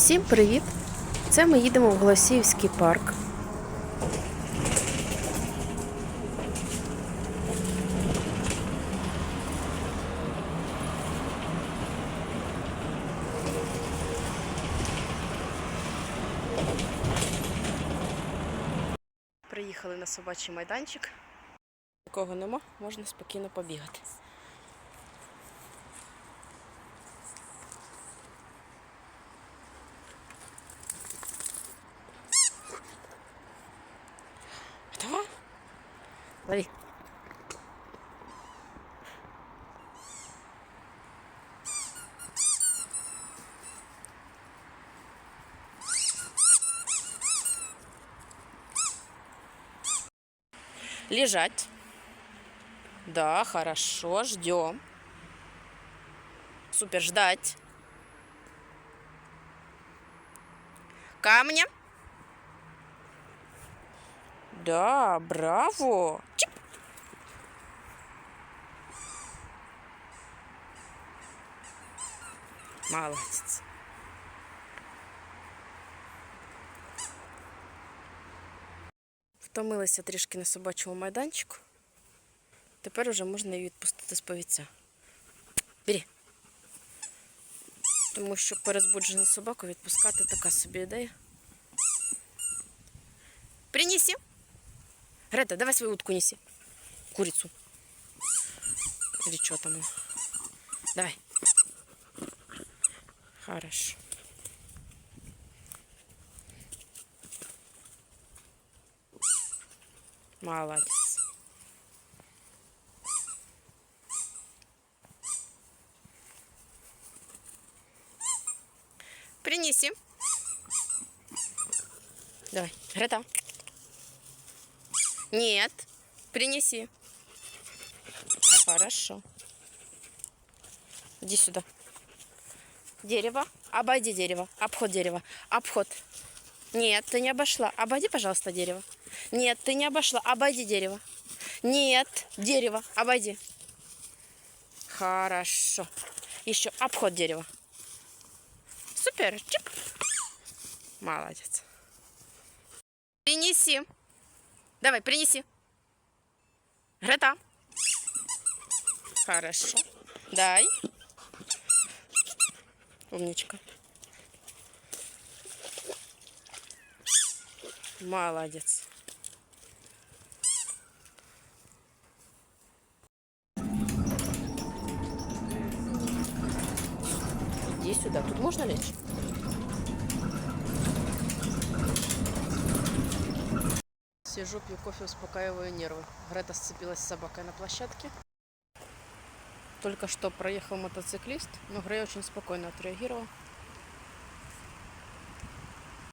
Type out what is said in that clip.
Всім привіт! Це ми їдемо в Голосіївський парк. Приїхали на собачий майданчик. Нікого нема, можна спокійно побігати. Лови. Лежать. Да, хорошо, ждем. Супер, ждать. Камня. Да, браво. Чип. Молодец. Втомилися трішки на собачому майданчику. Тепер уже можна її відпустити з повіця. Бері. Тому що перезбуджену собаку відпускати така собі ідея. Принеси. Грета, давай свою утку неси. Курицу. Или что там? Давай. Хорошо. Молодец. Принеси. Давай, Грета. Нет, принеси. Хорошо. Иди сюда. Дерево. Обойди дерево. Обход дерева. Обход. Нет, ты не обошла. Обойди, пожалуйста, дерево. Нет, ты не обошла. Обойди дерево. Нет, дерево. Обойди. Хорошо. Еще обход дерева. Супер. Чик. Молодец. Принеси. Давай, принеси. Грета. Хорошо. Дай. Умничка. Молодец. Иди сюда. Тут можно лечь? Сижу, пью кофе, успокаиваю нервы. Грета сцепилась с собакой на площадке. Только что проехал мотоциклист, но Грей очень спокойно отреагировал.